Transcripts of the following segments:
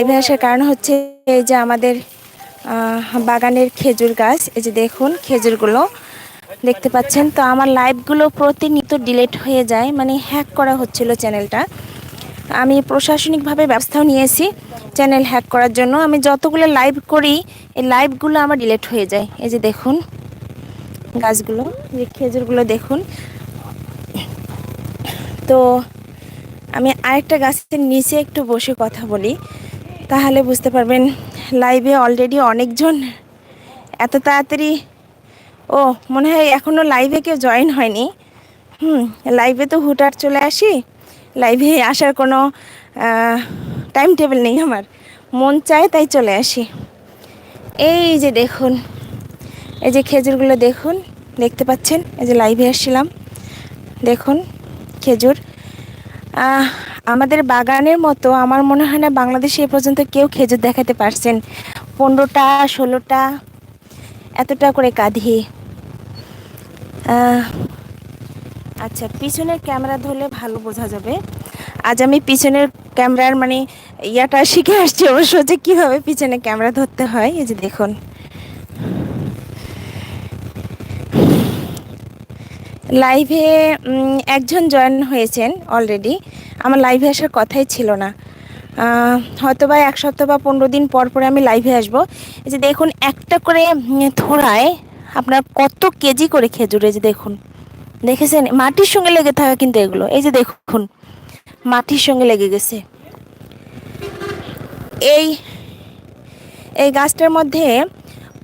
লাইভে আসার কারণ হচ্ছে এই যে আমাদের বাগানের খেজুর গাছ, এই যে দেখুন খেজুরগুলো দেখতে পাচ্ছেন। তো আমার লাইভগুলো প্রতিনিয়ত ডিলেট হয়ে যায় মানে হ্যাক করা হচ্ছিল চ্যানেলটা আমি প্রশাসনিকভাবে ব্যবস্থাও নিয়েছি চ্যানেল হ্যাক করার জন্য। আমি যতগুলো লাইভ করি, এই লাইভগুলো আমার ডিলেট হয়ে যায়। এই যে দেখুন গাছগুলো যে খেজুরগুলো দেখুন। তো আমি আরেকটা গাছের নিচে একটু বসে কথা বলি। তাহলে বুঝতে পারবেন লাইভে অলরেডি অনেকজন। এত তাড়াতাড়ি, ও, মনে হয় এখনও লাইভে কেউ জয়েন হয়নি। হুম লাইভে তো হুটার চলে আসি। লাইভে আসার কোনো টাইম টেবিল নেই আমার। মন চায় তাই চলে আসি। এই যে দেখুন, এই যে খেজুরগুলো দেখুন, দেখতে পাচ্ছেন? এই যে লাইভে আসছিলাম। দেখুন, খেজুর। আমাদের বাগানের মতো আমার মনে হয় না বাংলাদেশে এ পর্যন্ত কেউ খেজুর দেখাতে পারছেন। পনেরোটা, ষোলোটা, এতটা করে কাঁধি। আচ্ছা পিছনের ক্যামেরা ধরলে ভালো বোঝা যাবে। আজ আমি পিছনের ক্যামেরার মানে ইয়াটা শিখে আসছি অবশ্য যে কীভাবে পিছনে ক্যামেরা ধরতে হয়, এই যে দেখুন। লাইভে একজন জয়েন হয়েছেন অলরেডি আমার লাইভে আসার কথাই ছিল না। হয়তো বা এক সপ্তাহ বা পনেরো দিন পর পরে আমি লাইভে আসব। এই যে দেখুন, একটা করে থোড়ায় আপনার কত কেজি করে খেজুর, এই যে দেখুন। দেখেছেন? মাটির সঙ্গে লেগে থাকা কিন্তু এগুলো। এই যে দেখুন, মাটির সঙ্গে লেগে গেছে। এই এই গাছটার মধ্যে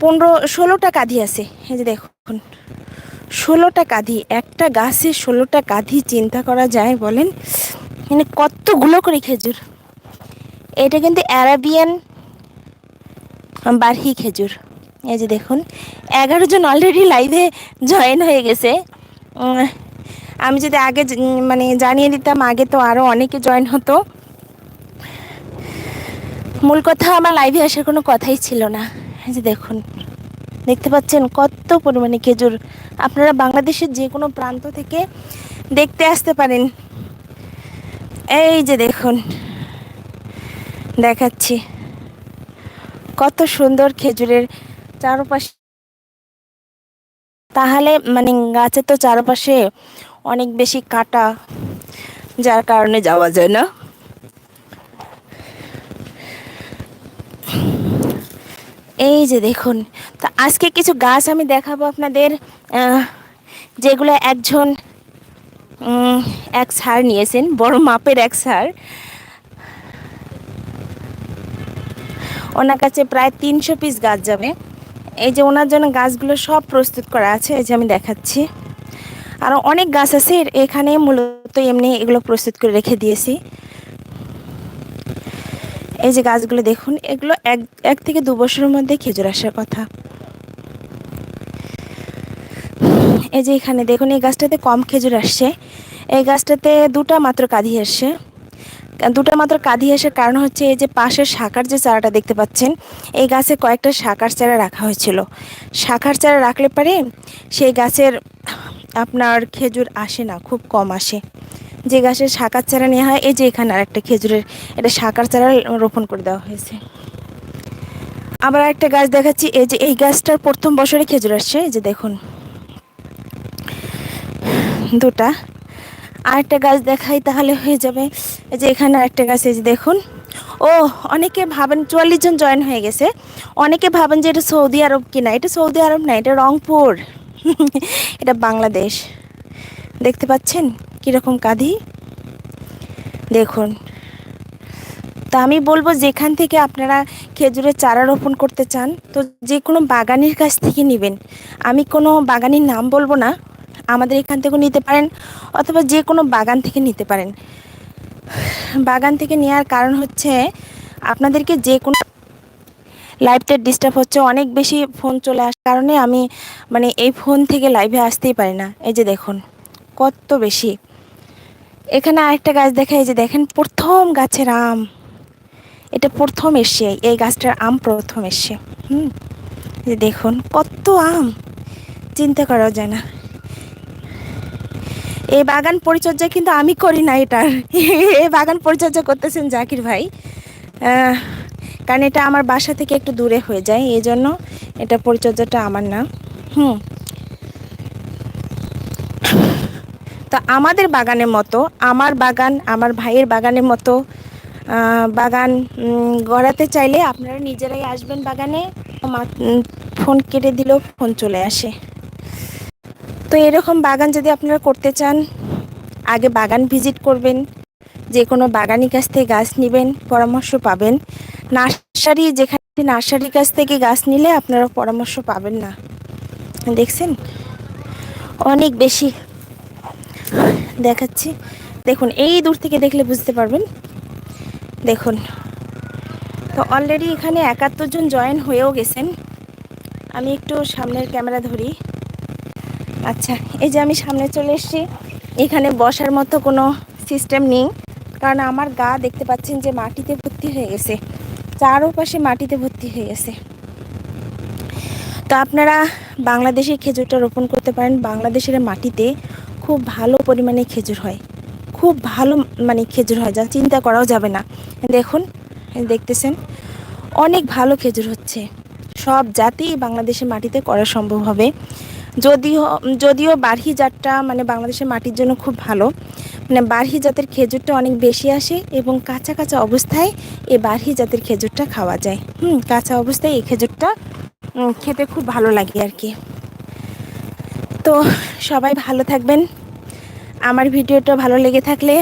পনেরো, ষোলোটা কাঁধি আছে। এই যে দেখুন ষোলোটা কাঁধি, একটা গাছে ষোলোটা কাঁধি চিন্তা করা যায় বলেন? মানে কতগুলো করে খেজুর? এটা কিন্তু অ্যারাবিয়ান বারহি খেজুর। এই যে দেখুন, এগারো জন অলরেডি লাইভে জয়েন হয়ে গেছে। আমি যদি আগে মানে জানিয়ে দিতাম, আগে তো আরও অনেকে জয়েন হতো। মূল কথা, আমার লাইভে আসার কোনো কথাই ছিল না। এই যে দেখুন দেখতে পাচ্ছেন কত পরিমাণে খেজুর। আপনারা বাংলাদেশের যে কোনো প্রান্ত থেকে দেখতে আসতে পারেন। এই যে দেখুন, দেখাচ্ছি কত সুন্দর খেজুরের চারপাশে। তাহলে মানে গাছের তো চারপাশে অনেক বেশি কাটা, যার কারণে যাওয়া যায় না। এই যে দেখুন, তো আজকে কিছু গাছ আমি দেখাবো আপনাদের যেগুলো একজন এক সার নিয়েছেন, বড় মাপের এক সার। ওনার কাছে প্রায় তিনশো পিস গাছ যাবে। এই যে ওনার জন্য গাছগুলো সব প্রস্তুত করা আছে, এই যে আমি দেখাচ্ছি। আরও অনেক গাছ আছে, এখানে মূলত এমনি এগুলো প্রস্তুত করে রেখে দিয়েছি। এই যে গাছগুলো দেখুন, এগুলো এক এক থেকে দু বছরের মধ্যে খেজুর আসার কথা। এই যে এখানে দেখুন, এই গাছটাতে কম খেজুর আসছে। এই গাছটাতে দুটা মাত্র কাঁধি আসছে। দুটা মাত্র কাঁধি আসার কারণ হচ্ছে এই যে পাশের শাখার যে চারাটা দেখতে পাচ্ছেন, এই গাছে কয়েকটা শাখার চারা রাখা হয়েছিল। শাখার চারা রাখলে পারে সেই গাছের আপনার খেজুর আসে না, খুব কম আসে। যে গাছের শাখার চারা নেওয়া হয়, এই যে এখানে আর একটা খেজুরের, এটা শাখার চারা রোপণ করে দেওয়া হয়েছে। আবার একটা গাছ দেখাচ্ছি, এই যে এই গাছটার প্রথম বছরে খেজুর আসছে, এই যে দেখুন। দুটা। আরেকটা গাছ দেখাই তাহলে হয়ে যাবে, এই যে এখানে আরেকটা গাছ, এই যে দেখুন। ও, অনেকে ভাবেন চুয়াল্লিশ জন জয়েন হয়ে গেছে। অনেকে ভাবেন যে এটা সৌদি আরব কিনা, এটা সৌদি আরব না, এটা রংপুর। এটা বাংলাদেশ। দেখতে পাচ্ছেন? কীরকম কাঁধি? দেখুন, তা আমি বলব যেখান থেকে আপনারা খেজুরের চারা রোপণ করতে চান, তো যে কোনো বাগানের কাছ থেকে নেবেন। আমি কোনো বাগানের নাম বলব না, আমাদের এখান থেকেও নিতে পারেন, অথবা যে কোনো বাগান থেকে নিতে পারেন। বাগান থেকে নেওয়ার কারণ হচ্ছে, আপনাদেরকে যে কোনো লাইভটা ডিস্টার্ব হচ্ছে, অনেক বেশি ফোন চলে আসার কারণে আমি মানে এই ফোন থেকে লাইভে আসতেই পারি না। এই যে দেখুন, কত বেশি। এখানে আরেকটা গাছ দেখা যে দেখেন, প্রথম গাছের আম। এটা প্রথম এসছে, এই গাছটার আম প্রথম এসছে। হুম যে দেখুন, কত আম। চিন্তা করাও যায় না। এই বাগান পরিচর্যা কিন্তু আমি করি না এটার। এই বাগান পরিচর্যা করতেছেন জাকির ভাই। কারণ এটা আমার বাসা থেকে একটু দূরে হয়ে যায় এই জন্য এটা পরিচর্যাটা আমার না। হুম তো আমাদের বাগানের মতো, আমার বাগান, আমার ভাইয়ের বাগানের মতো বাগান গড়াতে চাইলে আপনারা নিজেরাই আসবেন বাগানে। ফোন কেটে দিলেও ফোন চলে আসে। তো এরকম বাগান যদি আপনারা করতে চান, আগে বাগান ভিজিট করবেন, যে কোনো বাগানি কাছ থেকে গাছ নেবেন, পরামর্শ পাবেন। নার্সারি, যেখানে নার্সারির কাছ থেকে গাছ নিলে আপনারা পরামর্শ পাবেন না। দেখছেন? অনেক বেশি দেখাচ্ছি। দেখুন, এই দূর থেকে দেখলে বুঝতে পারবেন। দেখুন, তো অলরেডি এখানে একাত্তর জন জয়েন হয়েও গেছেন। আমি একটু সামনের ক্যামেরা ধরি। আচ্ছা এই যে আমি সামনে চলে এসেছি। এখানে বসার মতো কোনো সিস্টেম নেই। কারণ আমার গা দেখতে পাচ্ছেন যে মাটিতে ভর্তি হয়ে গেছে। চারোপাশে মাটিতে ভর্তি হয়ে গেছে। তো আপনারা বাংলাদেশে খেজুরটা রোপণ করতে পারেন। বাংলাদেশের মাটিতে খুব ভালো পরিমাণে খেজুর হয়। খুব ভালো মানে খেজুর হয়, যা চিন্তা করাও যাবে না। দেখুন, দেখতেছেন, অনেক ভালো খেজুর হচ্ছে। সব জাতি বাংলাদেশের মাটিতে করা সম্ভব হবে। যদিও যদিও বার্হি জাতটা মানে বাংলাদেশের মাটির জন্য খুব ভালো। মানে বার্হি জাতের খেজুরটা অনেক বেশি আসে এবং কাঁচা কাঁচা অবস্থায় এই বার্হি জাতের খেজুরটা খাওয়া যায়। হুম, কাঁচা অবস্থায় এই খেজুরটা খেতে খুব ভালো লাগে আর কি। তো সবাই ভালো থাকবেন। আমার ভিডিওটা ভালো লেগে থাকলে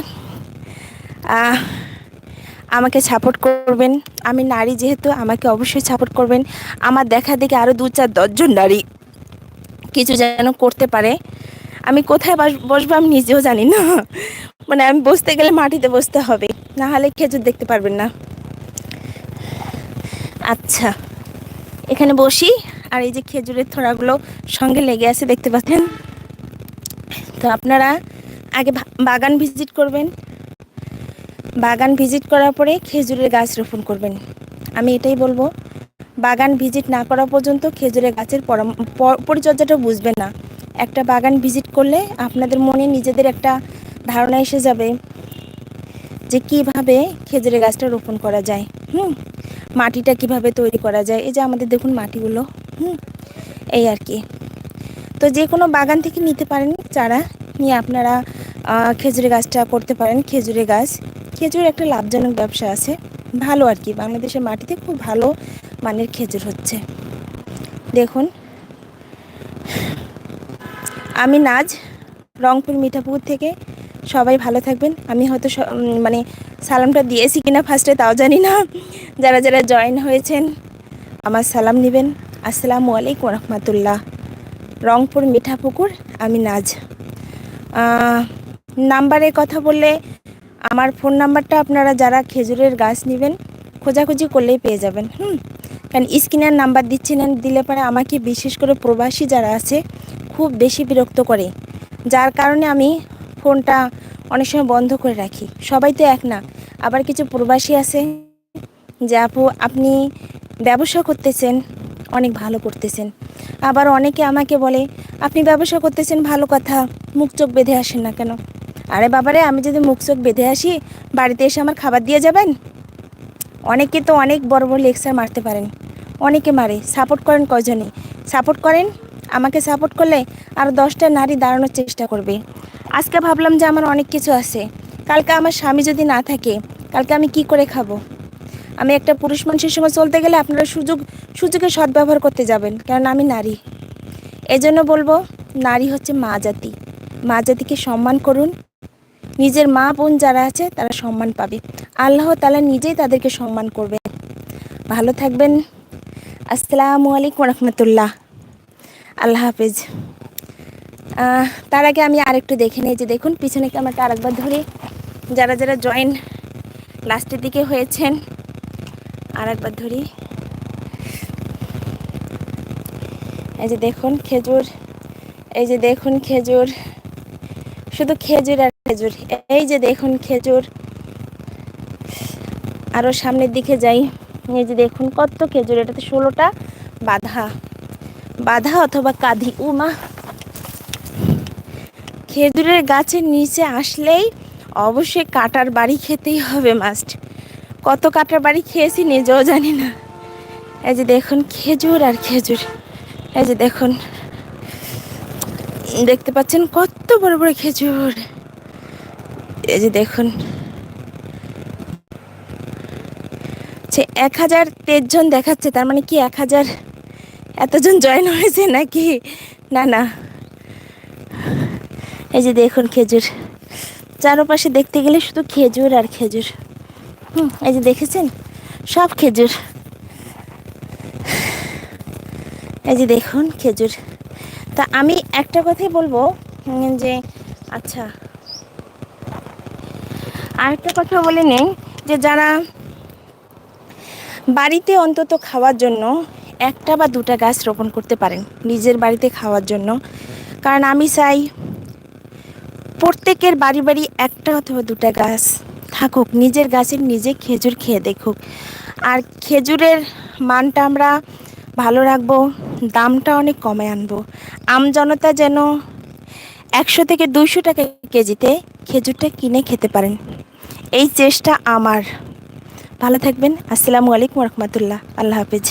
আমাকে সাপোর্ট করবেন। আমি নারী যেহেতু, আমাকে অবশ্যই সাপোর্ট করবেন। আমার দেখা দেখে আরও দু চার দশজন নারী কিছু যেন করতে পারে। আমি কোথায় বসবো আমি নিজেও জানি না। মানে আমি বসতে গেলে মাটিতে বসতে হবে, না হলে খেজুর দেখতে পারবেন না। আচ্ছা এখানে বসি। আর এই যে খেজুরের থোড়াগুলো সঙ্গে লেগে আছে, দেখতে পাচ্ছেন? তো আপনারা আগে বাগান ভিজিট করবেন। বাগান ভিজিট করার পরে খেজুরের গাছ রোপণ করবেন। আমি এটাই বলব, বাগান ভিজিট না করা পর্যন্ত খেজুরের গাছের পরিচর্যাটা বুঝবেন না। একটা বাগান ভিজিট করলে আপনাদের মনে নিজেদের একটা ধারণা এসে যাবে যে কীভাবে খেজুরের গাছটা রোপণ করা যায়। হুম? মাটিটা কীভাবে তৈরি করা যায়। এই যে আমাদের দেখুন মাটিগুলো। হুম, এই আর কি। তো যে কোনো বাগান থেকে নিতে পারেন চারা। নিয়ে আপনারা খেজুরের গাছটা করতে পারেন। খেজুরের গাছ, খেজুর একটা লাভজনক ব্যবসা আছে। ভালো আর কি, বাংলাদেশের মাটিতে খুব ভালো মানের খেজুর হচ্ছে। দেখুন, আমি নাজ, রংপুর মিঠাপুকুর থেকে। সবাই ভালো থাকবেন। আমি হয়তো মানে সালামটা দিয়েছি কিনা ফার্স্টে তাও জানি না। যারা যারা জয়েন হয়েছেন, আমার সালাম নেবেন। আসসালামু আলাইকুম রহমতুল্লাহ। রংপুর মিঠাপুকুর, আমি নাজ। নাম্বারে কথা বললে আমার ফোন নাম্বারটা আপনারা যারা খেজুরের গাছ নেবেন, খোঁজাখুঁজি করলেই পেয়ে যাবেন, হুম? কারণ স্ক্রিনের নাম্বার দিচ্ছি না দিলে পরে আমাকে বিশেষ করে প্রবাসী যারা আছে, খুব বেশি বিরক্ত করে। যার কারণে আমি ফোনটা অনেক সময় বন্ধ করে রাখি। সবাই তো এক না। আবার কিছু প্রবাসী আছে যে, আপু, আপনি ব্যবসা করতেছেন অনেক ভালো করতেছেন আবার অনেকে আমাকে বলে, আপনি ব্যবসা করতেছেন, ভালো কথা, মুখ চোখ বেঁধে আসেন না কেন? আরে বাবারে, আমি যদি মুখ চোখ বেঁধে আসি, বাড়িতে এসে আমার খাবার দিয়ে যাবেন? অনেকে তো অনেক বড় বড় লেকচার মারতে পারেন। অনেকে মারে, সাপোর্ট করেন কয়জনে সাপোর্ট করেন? আমাকে সাপোর্ট করলে আর দশটা নারী দাঁড়ানোর চেষ্টা করবে। আজকে ভাবলাম যে আমার অনেক কিছু আছে। কালকে আমার স্বামী যদি না থাকে, কালকে আমি কি করে খাব? আমি একটা পুরুষ মানুষের সঙ্গে চলতে গেলে আপনারা সুযোগ সুযোগের সদ্ব্যবহার করতে যাবেন, কারণ আমি নারী। এজন্য বলব, নারী হচ্ছে মা জাতি। মা জাতিকে সম্মান করুন। নিজের মা বোন যারা আছে, তারা সম্মান পাবে। আল্লাহ তালা নিজেই তাদেরকে সম্মান করবে। ভালো থাকবেন। আসসালামু আলাইকুম রহমতুল্লাহ। আল্লাহ হাফেজ। তার আগে আমি আরেকটু দেখে নিই যে দেখুন, পিছনে আমাকে আরেকবার ধরে যারা যারা জয়েন লাস্টের দিকে হয়েছেন আরেকবার ধরি। এই যে দেখুন খেজুর, এই যে দেখুন খেজুর। শুধু খেজুর আর খেজুর, এই যে দেখুন খেজুর। আরও সামনের দিকে যাই, এই যে দেখুন কত খেজুর, এটাতে ষোলোটা বাধা। বাধা অথবা কাঁধি, উমা। খেজুরের গাছের নিচে আসলেই অবশ্যই কাটার বাড়ি খেতেই হবে মাস্ট। কত কাটার বাড়ি খেয়েছি নিজেও জানি না। এই যে দেখুন খেজুর আর খেজুর। এই যে দেখুন, দেখতে পাচ্ছেন কত বড় বড় খেজুর। এই যে দেখুন, সে এক হাজার তেইশ জন দেখাচ্ছে, তার মানে কি এক হাজার এতজন জয়েন হয়েছে নাকি? না না। এই যে দেখুন খেজুর। চারপাশে দেখতে গেলে শুধু খেজুর আর খেজুর। হুম, এই যে দেখেছেন? সব খেজুর। এই যে দেখুন, খেজুর। তা আমি একটা কথাই বলব যে আচ্ছা। আরেকটা কথা বলে নেই, যে যারা বাড়িতে অন্তত খাওয়ার জন্য একটা বা দুটা গাছ রোপণ করতে পারেন, নিজের বাড়িতে খাওয়ার জন্য। কারণ আমি চাই প্রত্যেকের বাড়ি বাড়ি একটা অথবা দুটা গাছ থাকুক, নিজের গাছের নিজে খেজুর খেয়ে দেখুক। আর খেজুরের মানটা আমরা ভালো রাখব, দামটা অনেক কমে আনব। আমজনতা যেন একশো থেকে দুইশো টাকা কেজিতে খেজুরটা কিনে খেতে পারেন। এই চেষ্টা আমার। ভালো থাকবেন। আসসালামু আলাইকুম রহমতুল্লাহ। আল্লাহ হাফিজ।